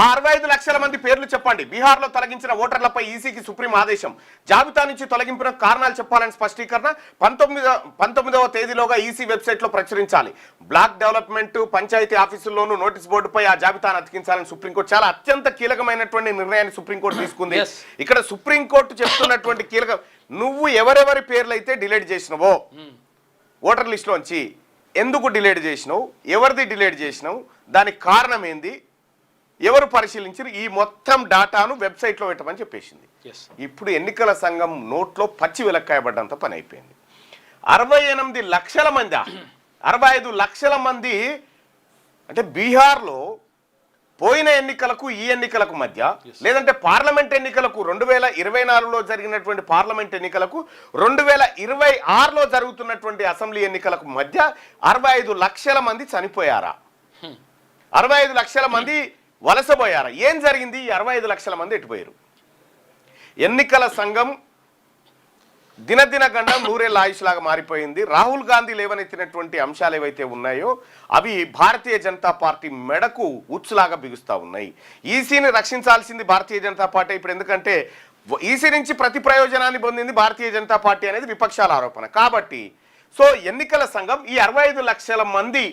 ఆ అరవై ఐదు లక్షల మంది పేర్లు చెప్పండి. బీహార్లో తొలగించిన ఓటర్లపై ఈసీకి సుప్రీం ఆదేశం. జాబితా నుంచి తొలగింపున కారణాలు చెప్పాలని స్పష్టీకరణ. పంతొమ్మిదో పంతొమ్మిదవ తేదీలోగా ఈసీ వెబ్సైట్లో ప్రచురించాలి. బ్లాక్ డెవలప్మెంట్ పంచాయతీ ఆఫీసుల్లోనూ నోటీస్ బోర్డుపై ఆ జాబితాను అతికించాలని సుప్రీంకోర్టు చాలా అత్యంత కీలకమైనటువంటి నిర్ణయాన్ని సుప్రీంకోర్టు తీసుకుంది. ఇక్కడ సుప్రీంకోర్టు చెప్తున్నటువంటి కీలక నువ్వు ఎవరెవరి పేర్లు అయితే డిలీట్ చేసినవో ఓటర్ లిస్టులోంచి ఎందుకు డిలీట్ చేసినావు ఎవరిది డిలీట్ చేసినావు దానికి కారణం ఏంది ఎవరు పరిశీలించారు? ఈ మొత్తం డాటాను వెబ్సైట్లో పెట్టమని చెప్పేసింది. ఇప్పుడు ఎన్నికల సంఘం నోట్లో పచ్చి విలక్కాయబడ్డంత పని అయిపోయింది అరవై ఎనిమిది లక్షల మంది అరవై ఐదు లక్షల మంది అంటే బీహార్లో పోయిన ఎన్నికలకు ఈ ఎన్నికలకు మధ్య లేదంటే పార్లమెంట్ ఎన్నికలకు రెండు వేల ఇరవై నాలుగులో జరిగినటువంటి పార్లమెంట్ ఎన్నికలకు రెండు వేల ఇరవై ఆరులో జరుగుతున్నటువంటి అసెంబ్లీ ఎన్నికలకు మధ్య అరవై ఐదు లక్షల మంది చనిపోయారా? అరవై ఐదు లక్షల మంది వలసపోయారు? ఏం జరిగింది? ఈ అరవై ఐదు లక్షల మంది ఎటుపోయారు? ఎన్నికల సంఘం దినదిన గండం నూరేళ్ళ ఆయుష్లాగా మారిపోయింది. రాహుల్ గాంధీ లేవనెత్తినటువంటి అంశాలు ఏవైతే ఉన్నాయో అవి భారతీయ జనతా పార్టీ మెడకు ఉచ్చులాగా బిగుస్తూ ఉన్నాయి. ఈసీని రక్షించాల్సింది భారతీయ జనతా పార్టీ. ఇప్పుడు ఎందుకంటే ఈసీ నుంచి ప్రతి ప్రయోజనాన్ని పొందింది భారతీయ జనతా పార్టీ అనేది విపక్షాల ఆరోపణ. కాబట్టి సో ఎన్నికల సంఘం ఈ అరవై ఐదు లక్షల మంది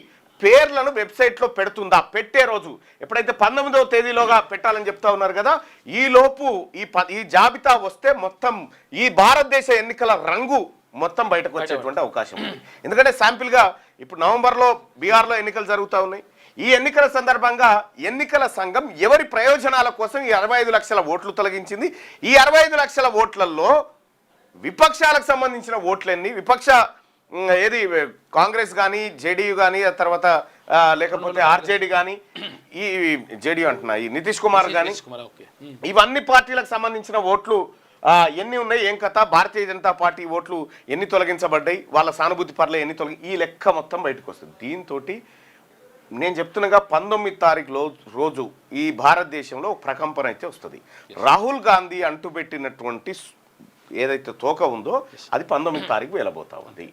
పేర్లను వెబ్సైట్లో పెడుతుందా? పెట్టే రోజు. ఎప్పుడైతే పంతొమ్మిదవ తేదీలోగా పెట్టాలని చెప్తా ఉన్నారు కదా ఈ లోపు ఈ ప ఈ జాబితా వస్తే మొత్తం ఈ భారతదేశ ఎన్నికల రంగు మొత్తం బయటకు వచ్చేటువంటి అవకాశం ఉంది. ఎందుకంటే శాంపిల్గా ఇప్పుడు నవంబర్లో బీహార్లో ఎన్నికలు జరుగుతూ ఉన్నాయి. ఈ ఎన్నికల సందర్భంగా ఎన్నికల సంఘం ఎవరి ప్రయోజనాల కోసం ఈ అరవై ఐదు లక్షల ఓట్లు తొలగించింది? ఈ అరవై ఐదు లక్షల ఓట్లలో విపక్షాలకు సంబంధించిన ఓట్లన్నీ? విపక్ష ఏది కాంగ్రెస్ కానీ జేడీయూ కానీ ఆ తర్వాత లేకపోతే ఆర్జేడీ కానీ ఈ జేడీయూ అంటున్నా ఈ నితీష్ కుమార్ కానీ. ఇవన్నీ పార్టీలకు సంబంధించిన ఓట్లు ఎన్ని ఉన్నాయి ఏం కథ భారతీయ జనతా పార్టీ ఓట్లు ఎన్ని తొలగించబడ్డాయి వాళ్ళ సానుభూతి పర్లే ఎన్ని తొలగి ఈ లెక్క మొత్తం బయటకు వస్తుంది దీంతో నేను చెప్తున్నాగా పంతొమ్మిది తారీఖు లో- రోజు ఈ భారతదేశంలో ఒక ప్రకంపన అయితే వస్తుంది. రాహుల్ గాంధీ అంటుపెట్టినటువంటి ఏదైతే తోక ఉందో అది పంతొమ్మిది తారీఖు వెళ్ళబోతా ఉంది.